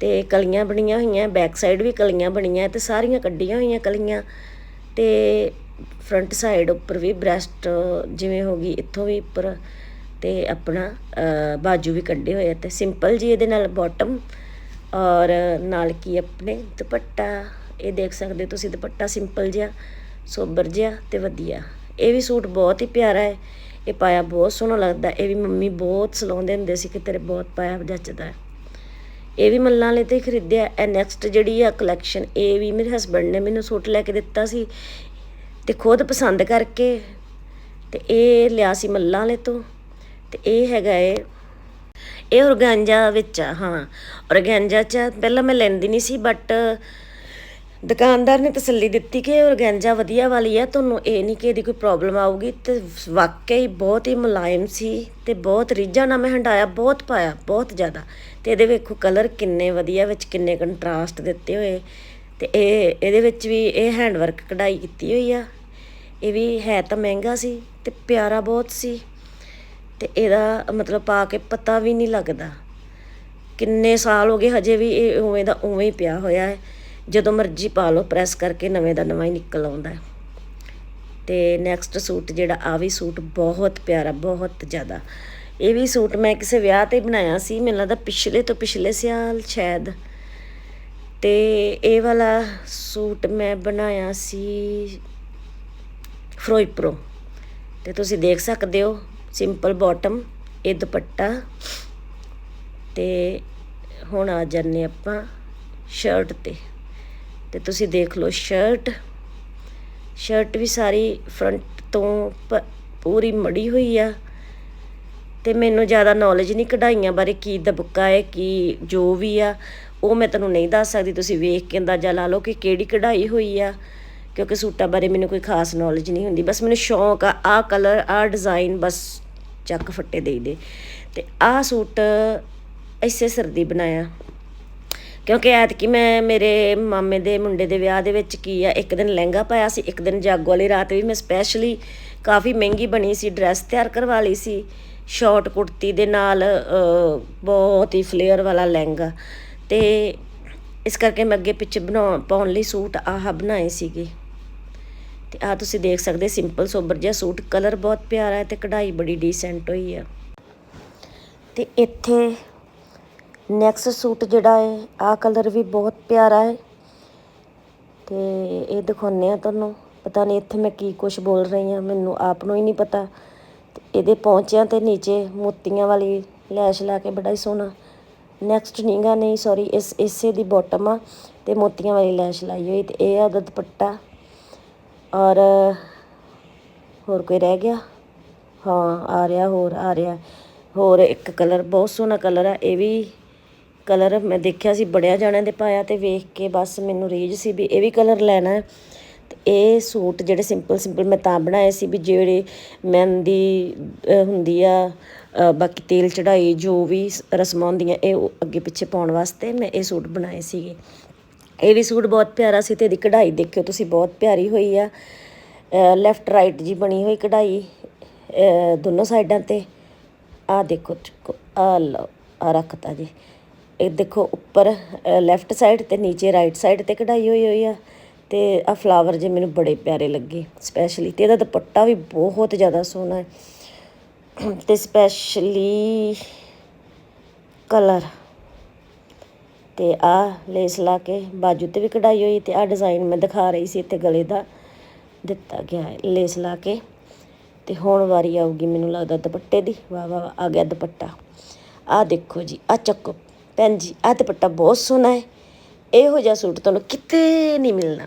ਤੇ ਕਲੀਆਂ ਬਣੀਆਂ ਹੋਈਆਂ ਬੈਕ ਸਾਈਡ ਵੀ ਕਲੀਆਂ ਬਣੀਆਂ ਤੇ ਸਾਰੀਆਂ ਕੱਢੀਆਂ ਹੋਈਆਂ ਕਲੀਆਂ। ਤੇ ਫਰੰਟ ਸਾਈਡ ਉੱਪਰ ਵੀ ਬ੍ਰੈਸਟ ਜਿਵੇਂ ਹੋ ਗਈ, ਇੱਥੋਂ ਵੀ ਉੱਪਰ ਤੇ ਆਪਣਾ ਬਾਜੂ ਵੀ ਕੱਢੇ ਹੋਏ ਆ ਤੇ ਸਿੰਪਲ ਜੀ ਇਹਦੇ ਨਾਲ ਬਾਟਮ ਔਰ ਨਾਲ ਕੀ ਆਪਣੇ ਦੁਪੱਟਾ, ਇਹ ਦੇਖ ਸਕਦੇ ਹੋ ਤੁਸੀਂ ਦੁਪੱਟਾ ਸਿੰਪਲ ਜਿਹਾ, ਸੋਬਰ ਜਿਹਾ ਤੇ ਵਧੀਆ। ਇਹ ਵੀ ਸੂਟ ਬਹੁਤ ਹੀ ਪਿਆਰਾ ਹੈ, ਇਹ ਪਾਇਆ ਬਹੁਤ ਸੋਹਣਾ ਲੱਗਦਾ, ਇਹ ਵੀ ਮੰਮੀ ਬਹੁਤ ਸਲਾਉਂਦੇ ਹੁੰਦੇ ਸੀ ਕਿ ਤੇਰੇ ਬਹੁਤ ਪਾਇਆ ਜੱਚਦਾ ਇਹ ਵੀ ਮੱਲਾਂ ਵਾਲੇ ਤੇ ਹੀ ਖਰੀਦਿਆ, ਇਹ ਨੈਕਸਟ ਜਿਹੜੀ ਆ ਕਲੈਕਸ਼ਨ ਇਹ ਵੀ ਮੇਰੇ ਹਸਬੰਡ ਨੇ ਮੈਨੂੰ ਸੂਟ ਲੈ ਕੇ ਦਿੱਤਾ ਸੀ ਤੇ ਖੁਦ ਪਸੰਦ ਕਰਕੇ ਤੇ ਇਹ ਲਿਆ ਸੀ ਮੱਲਾਂ ਵਾਲੇ ਤੋਂ ਤੇ ਇਹ ਹੈਗਾ ਏ, ਇਹ ਔਰਗੈਂਜਾ ਵਿੱਚ ਆ, ਹਾਂ, ਔਰਗੈਂਜਾ ਚ ਪਹਿਲਾਂ ਮੈਂ ਲੈਂਦੀ ਨਹੀਂ ਸੀ ਬਟ ਦੁਕਾਨਦਾਰ ਨੇ ਤਸੱਲੀ ਦਿੱਤੀ ਕਿ ਔਰਗੈਂਜਾ ਵਧੀਆ ਵਾਲੀ ਆ, ਤੁਹਾਨੂੰ ਇਹ ਨਹੀਂ ਕਿ ਇਹਦੀ ਕੋਈ ਪ੍ਰੋਬਲਮ ਆਊਗੀ ਤੇ ਵਾਕਈ ਬਹੁਤ ਹੀ ਮੁਲਾਇਮ ਸੀ ਤੇ ਬਹੁਤ ਰੀਝਾਂ ਨਾਲ ਮੈਂ ਹੰਡਾਇਆ ਬਹੁਤ ਪਾਇਆ, ਬਹੁਤ ਜ਼ਿਆਦਾ। ਤੇ ਇਹਦੇ ਵੇਖੋ ਕਲਰ ਕਿੰਨੇ ਵਧੀਆ, ਵਿੱਚ ਕਿੰਨੇ ਕੰਟਰਾਸਟ ਦਿੱਤੇ ਹੋਏ। ਤੇ ਇਹ, ਇਹਦੇ ਵਿੱਚ ਵੀ ਇਹ ਹੈਂਡਵਰਕ ਕਢਾਈ ਕੀਤੀ ਹੋਈ ਆ। ਇਹ ਵੀ ਹੈ ਤਾਂ ਮਹਿੰਗਾ ਸੀ ਤੇ ਪਿਆਰਾ ਬਹੁਤ ਸੀ। ਤੇ ਇਹਦਾ ਮਤਲਬ ਪਾ ਕੇ ਪਤਾ ਵੀ ਨਹੀਂ ਲੱਗਦਾ। ਕਿੰਨੇ ਸਾਲ ਹੋ ਗਏ ਹਜੇ ਵੀ ਇਹ ਉਵੇਂ ਦਾ ਉਵੇਂ ਹੀ ਪਿਆ ਹੋਇਆ ਹੈ। ਜਦੋਂ ਮਰਜ਼ੀ ਪਾ ਲਓ, ਪ੍ਰੈਸ ਕਰਕੇ ਨਵੇਂ ਦਾ ਨਵਾਂ ਹੀ ਨਿਕਲ ਆਉਂਦਾ ਹੈ। ਤੇ ਨੈਕਸਟ ਸੂਟ ਜਿਹੜਾ ਆ ਵੀ ਸੂਟ ਬਹੁਤ ਪਿਆਰਾ, ਬਹੁਤ ਜ਼ਿਆਦਾ। ਇਹ ਵੀ ਸੂਟ ਮੈਂ ਕਿਸੇ ਵਿਆਹ ਤੇ ਬਣਾਇਆ ਸੀ, ਮੈਨੂੰ ਲੱਗਦਾ ਪਿਛਲੇ ਤੋਂ ਪਿਛਲੇ ਸਿਆਲ ਸ਼ਾਇਦ। ਤੇ ਇਹ ਵਾਲਾ ਸੂਟ ਮੈਂ ਬਣਾਇਆ ਸੀ ਫਿਰੋਜ਼ਪੁਰੋਂ ਤੇ ਤੁਸੀਂ ਦੇਖ ਸਕਦੇ ਹੋ ਸਿੰਪਲ ਬਾਟਮ ਇਹ ਦੁਪੱਟਾ। ਤੇ ਹੁਣ ਆ ਜਾਂਦੇ ਆਪਾਂ ਸ਼ਰਟ ਤੇ। ਤੇ ਤੁਸੀਂ ਦੇਖ ਲਓ ਸ਼ਰਟ ਸ਼ਰਟ ਵੀ ਸਾਰੀ ਫਰੰਟ ਤੋਂ ਪੂਰੀ ਮੜੀ ਹੋਈ ਆ। ਤੇ ਮੈਨੂੰ ਜ਼ਿਆਦਾ ਨੌਲੇਜ ਨਹੀਂ ਕਢਾਈਆਂ ਬਾਰੇ ਕੀ ਦਬਕਾ ਹੈ, ਕੀ ਜੋ ਵੀ ਆ। ਉਹ ਮੈਂ ਤੁਹਾਨੂੰ ਨਹੀਂ ਦੱਸ ਸਕਦੀ, ਤੁਸੀਂ ਵੇਖ ਕੇ ਅੰਦਾਜ਼ਾ ਲਾ ਲਓ ਕਿ ਕਿਹੜੀ ਕਢਾਈ ਹੋਈ ਆ। ਕਿਉਂਕਿ ਸੂਟਾਂ ਬਾਰੇ ਮੈਨੂੰ ਕੋਈ ਖਾਸ ਨੌਲੇਜ ਨਹੀਂ ਹੁੰਦੀ। ਬਸ ਮੈਨੂੰ ਸ਼ੌਂਕ ਆ, ਆਹ ਕਲਰ ਆਹ ਡਿਜ਼ਾਈਨ ਬਸ ਚੱਕ ਫੱਟੇ ਦੇਈ ਦੇ। ਤੇ ਆਹ ਸੂਟ ਇਸੇ ਸਰਦੀ ਬਣਾਇਆ। ਕਿਉਂਕਿ ਐਤਕੀ ਮੈਂ, ਮੇਰੇ ਮਾਮੇ ਦੇ ਮੁੰਡੇ ਦੇ ਵਿਆਹ ਦੇ ਵਿੱਚ ਕੀ ਆ, ਇੱਕ ਦਿਨ ਲਹਿੰਗਾ ਪਾਇਆ ਸੀ, ਇੱਕ ਦਿਨ ਜਾਗੋ ਵਾਲੀ ਰਾਤ ਵੀ ਮੈਂ ਸਪੈਸ਼ਲੀ ਕਾਫੀ ਮਹਿੰਗੀ ਬਣੀ ਸੀ ਡਰੈਸ ਤਿਆਰ ਕਰਵਾ ਲਈ ਸੀ। ਸ਼ਾਰਟ ਕੁੜਤੀ ਦੇ ਨਾਲ ਬਹੁਤ ਹੀ ਫਲੇਅਰ ਵਾਲਾ ਲਹਿੰਗਾ। ਤੇ ਇਸ ਕਰਕੇ ਮੈਂ ਅੱਗੇ ਪਿੱਛੇ ਬਣਾ ਪਾਉਣ ਲਈ ਸੂਟ ਆਹ ਬਣਾਏ ਸੀਗੇ। ਤੇ ਆ ਤੁਸੀਂ ਦੇਖ ਸਕਦੇ ਸਿੰਪਲ ਸੋਬਰ ਜਿਹਾ ਸੂਟ ਕਲਰ ਬਹੁਤ ਪਿਆਰਾ ਹੈ ਤੇ ਕਢਾਈ ਬੜੀ ਡੀਸੈਂਟ ਹੋਈ ਆ। ਤੇ ਇੱਥੇ ਨੈਕਸਟ ਸੂਟ ਜਿਹੜਾ ਹੈ ਆ ਕਲਰ ਵੀ ਬਹੁਤ ਪਿਆਰਾ ਹੈ। ਤੇ ਇਹ ਦਿਖਾਉਂਦੇ ਆ ਤੁਹਾਨੂੰ, ਪਤਾ ਨਹੀਂ ਇੱਥੇ ਮੈਂ ਕੀ ਕੁਝ ਬੋਲ ਰਹੀ ਹਾਂ, ਮੈਨੂੰ ਆਪ ਨੂੰ ਹੀ ਨਹੀਂ ਪਤਾ। ਤੇ ਇਹਦੇ ਪਹੁੰਚਿਆਂ ਤੇ ਨੀਚੇ ਮੋਤੀਆਂ ਵਾਲੀ ਲੈਸ਼ ਲਾ ਕੇ ਬੜਾ ਹੀ ਸੋਹਣਾ। ਨੈਕਸਟ ਨੀਗਾ ਨਹੀਂ ਸੌਰੀ ਇਸ, ਇਸੇ ਦੀ ਬਾਟਮ ਆ, ਤੇ ਮੋਤੀਆਂ ਵਾਲੀ ਲੈਸ਼ ਲਾਈ ਹੋਈ, ਤੇ ਇਹ ਆ ਦੁਪੱਟਾ। ਔਰ, ਹੋਰ ਕੋਈ ਰਹਿ ਗਿਆ? ਹਾਂ, ਆ ਰਿਹਾ, ਹੋਰ ਆ ਰਿਹਾ। ਹੋਰ ਇੱਕ ਕਲਰ, ਬਹੁਤ ਸੋਹਣਾ ਕਲਰ ਆ, ਇਹ ਵੀ ਕਲਰ ਮੈਂ ਦੇਖਿਆ ਸੀ, ਬੜਿਆ ਜਾਣਿਆਂ ਦੇ ਪਾਇਆ ਤੇ ਵੇਖ ਕੇ ਬਸ ਮੈਨੂੰ ਰੀਝ ਸੀ ਵੀ ਇਹ ਵੀ ਕਲਰ ਲੈਣਾ ਹੈ। ਇਹ ਸੂਟ ਜਿਹੜੇ ਸਿੰਪਲ ਸਿੰਪਲ ਮੈਂ ਤਾਂ ਬਣਾਏ ਸੀ ਵੀ ਜਿਹੜੇ ਮਹਿੰਦੀ ਹੁੰਦੀ ਆ ਬਾਕੀ ਤੇਲ ਚੜਾਈ ਜੋ ਵੀ ਸ- ਰਸਮਾਂ ਹੁੰਦੀਆਂ, ਇਹ ਉਹ ਅੱਗੇ ਪਿੱਛੇ ਪਾਉਣ ਵਾਸਤੇ ਮੈਂ ਇਹ ਸੂਟ ਬਣਾਏ ਸੀਗੇ। ਇਹ ਵੀ ਸੂਟ ਬਹੁਤ ਪਿਆਰਾ ਸੀ ਤੇ ਇਹਦੀ ਕਢਾਈ ਦੇਖਿਓ ਤੁਸੀਂ, ਬਹੁਤ ਪਿਆਰੀ ਹੋਈ ਆ। ਲੈਫਟ ਰਾਈਟ ਜੀ ਬਣੀ ਹੋਈ ਕਢਾਈ ਦੋਨੋਂ ਸਾਈਡਾਂ ਤੇ। ਆ ਦੇਖੋ ਆ ਲਓ ਆ ਰੱਖਤਾ ਜੀ। ਇਹ ਦੇਖੋ ਉੱਪਰ ਲੈਫਟ ਸਾਈਡ ਤੇ ਨੀਚੇ ਰਾਈਟ ਸਾਈਡ ਤੇ ਕਢਾਈ ਹੋਈ ਹੋਈ ਆ। ਤੇ ਆ ਫਲਾਵਰ ਜੇ ਮੈਨੂੰ ਬੜੇ ਪਿਆਰੇ ਲੱਗੇ ਸਪੈਸ਼ਲੀ ਤੇ ਇਹਦਾ ਦੁਪੱਟਾ ਵੀ ਬਹੁਤ ਜ਼ਿਆਦਾ ਸੋਹਣਾ ਹੈ। ਤੇ ਸਪੈਸ਼ਲੀ ਕਲਰ ਤੇ ਆ ਲੇਸ ਲਾ ਕੇ ਬਾਜੂ ਤੇ ਵੀ ਕਢਾਈ ਹੋਈ ਤੇ ਆ ਡਿਜ਼ਾਈਨ ਮੈਂ ਦਿਖਾ ਰਹੀ ਸੀ ਇੱਥੇ ਗਲੇ ਦਾ ਦਿੱਤਾ ਗਿਆ ਹੈ ਲੇਸ ਲਾ ਕੇ। ਤੇ ਹੁਣ ਵਾਰੀ ਆਊਗੀ ਮੈਨੂੰ ਲੱਗਦਾ ਦੁਪੱਟੇ ਦੀ। ਵਾਹ ਵਾਹ ਵਾਹ, ਆ ਗਿਆ ਦੁਪੱਟਾ। ਆ ਦੇਖੋ ਜੀ ਆ ਚੱਕੋ। ਭੈਣ ਜੀ ਆ ਦੁਪੱਟਾ ਬਹੁਤ ਸੋਹਣਾ ਹੈ। ਇਹੋ ਜਿਹਾ ਸੂਟ ਤੁਹਾਨੂੰ ਕਿਤੇ ਨਹੀਂ ਮਿਲਣਾ।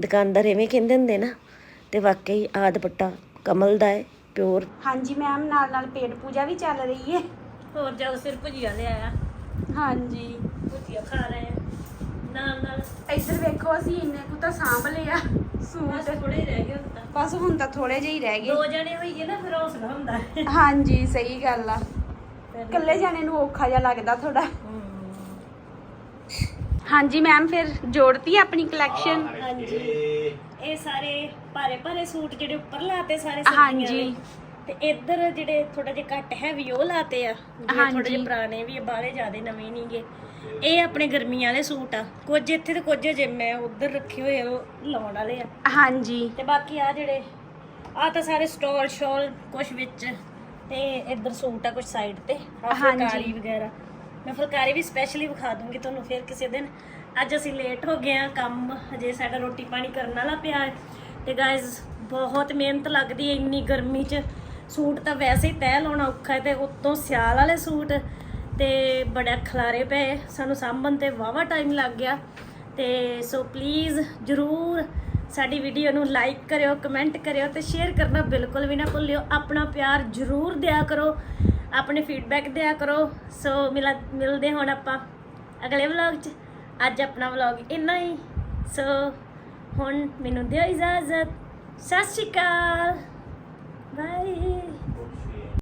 ਦੁਕਾਨਦਾਰ ਐਵੇਂ ਕਹਿੰਦੇ ਹੁੰਦੇ ਨਾ ਤੇ ਵਾਕਈ ਆ ਦੁਪੱਟਾ ਕਮਲ ਦਾ ਹੈ ਪਿਓਰ ਹਾਂਜੀ ਮੈਮ ਨਾਲ ਨਾਲ ਪੇਟ ਪੂਜਾ ਵੀ ਚੱਲ ਰਹੀ ਹੈ। ਹੋਰ ਜਾਓ ਸਿਰ ਭੁਜੀਆ ਲਿਆਇਆ। ਹਾਂਜੀ। ਭੁਜੀਆ ਖਾ ਰਹੇ ਆ ਨਾਲ ਨਾਲ ਇੱਧਰ ਵੇਖੋ ਅਸੀਂ ਇੰਨੇ ਕੁ ਤਾਂ ਸਾਂਭ ਲਿਆ ਬਸ ਸੂਟ। ਥੋੜੇ ਹੀ ਰਹਿ ਗਏ ਹੁਣ ਤਾਂ। ਬਸ ਹੁਣ ਤਾਂ ਥੋੜੇ ਜਿਹੇ ਹੀ ਰਹਿ ਗਏ। ਦੋ ਜਣੇ ਹੋਈਏ ਨਾ ਫਿਰ ਹੌਸਲਾ ਹੁੰਦਾ। ਹੈ ਹਾਂਜੀ ਸਹੀ ਗੱਲ ਆ। ਇਕੱਲੇ ਜਾਣੇ ਨੂੰ ਔਖਾ ਜਿਹਾ ਲੱਗਦਾ ਥੋੜਾ ਹਮ, ਹਾਂਜੀ ਮੈਮ ਫਿਰ ਜੋੜਤੀ ਆਪਣੀ ਕਲੈਕਸ਼ਨ ਹਾਂਜੀ। ਇਹ ਸਾਰੇ ਭਾਰੇ ਭਾਰੇ ਸੂਟ ਜਿਹੜੇ ਉੱਪਰ ਲਾਤੇ ਸਾਰੇ ਹਾਂਜੀ। ਸਰਦੀਆਂ ਦੇ ਤੇ ਇੱਧਰ ਜਿਹੜੇ ਥੋੜਾ ਜਿਹਾ ਘੱਟ ਹੈਵੀ ਉਹ ਲਾਤੇ ਆ। ਜਿਹੜੇ ਥੋੜੇ ਹਾਂਜੀ। ਜਿਹੇ ਪੁਰਾਣੇ ਵੀ ਆ ਬਾਹਲੇ ਜ਼ਿਆਦੇ ਨਵੇਂ ਨਹੀਂਗੇ ਇਹ ਆਪਣੇ ਗਰਮੀਆਂ ਵਾਲੇ ਸੂਟ ਆ। ਕੁਝ ਇੱਥੇ ਤੇ ਕੁਝ ਜੇ ਮੈਂ ਉਧਰ ਰੱਖੇ ਹੋਏ ਆ ਉਹ ਲਾਉਣ ਵਾਲੇ ਆ। ਹਾਂਜੀ। ਤੇ ਬਾਕੀ ਆ ਜਿਹੜੇ ਆ ਤਾਂ ਸਾਰੇ ਸਟੋਲ ਸ਼ੋਲ ਕੁਝ ਵਿੱਚ ਤੇ ਇੱਧਰ ਸੂਟ ਆ ਕੁਝ ਸਾਈਡ ਤੇ ਹਾਂਜੀ। ਫੁਲਕਾਰੀ ਵਗੈਰਾ। ਮੈਂ ਫੁਲਕਾਰੀ ਵੀ ਸਪੈਸ਼ਲੀ ਵਿਖਾ ਦੂੰਗੀ ਤੁਹਾਨੂੰ ਫਿਰ ਕਿਸੇ ਦਿਨ। ਅੱਜ ਅਸੀਂ ਲੇਟ ਹੋ ਗਏ ਆ ਕੰਮ ਹਜੇ ਸਾਡਾ ਰੋਟੀ ਪਾਣੀ ਕਰਨ ਵਾਲਾ ਪਿਆ ਹੈ। ਤੇ ਗਾਇਜ਼ ਬਹੁਤ ਮਿਹਨਤ ਲੱਗਦੀ ਹੈ ਇੰਨੀ ਗਰਮੀ 'ਚ। ਸੂਟ ਤਾਂ ਵੈਸੇ ਹੀ ਤੈਅ ਲਾਉਣਾ ਔਖਾ ਹੈ ਤੇ ਉੱਤੋਂ ਸਿਆਲ ਵਾਲੇ ਸੂਟ। ਤੇ ਬੜਾ ਖਲਾਰੇ ਪਏ। ਸਾਨੂੰ ਸਾਂਭਣ ਤੇ ਵਾਵਾ ਟਾਈਮ ਲੱਗ ਗਿਆ। ਤੇ ਸੋ ਪਲੀਜ਼ ਜਰੂਰ ਸਾਡੀ ਵੀਡੀਓ ਨੂੰ ਲਾਈਕ ਕਰਿਓ ਕਮੈਂਟ ਕਰਿਓ ਤੇ ਸ਼ੇਅਰ ਕਰਨਾ ਬਿਲਕੁਲ ਵੀ ਨਾ ਭੁੱਲਿਓ। ਆਪਣਾ ਪਿਆਰ ਜਰੂਰ ਦਿਆ ਕਰੋ, ਆਪਣੇ ਫੀਡਬੈਕ ਦਿਆ ਕਰੋ। ਸੋ ਮਿਲਾ, ਮਿਲਦੇ ਹੁਣ ਆਪਾਂ ਅਗਲੇ ਵਲੌਗ 'ਚ। ਅੱਜ ਆਪਣਾ ਵਲੌਗ ਇੰਨਾ ਹੀ। ਸੋ ਹੁਣ ਮੈਨੂੰ ਦਿਓ ਇਜਾਜ਼ਤ। ਸਤਿ ਸ਼੍ਰੀ ਅਕਾਲ। ਬਾਏ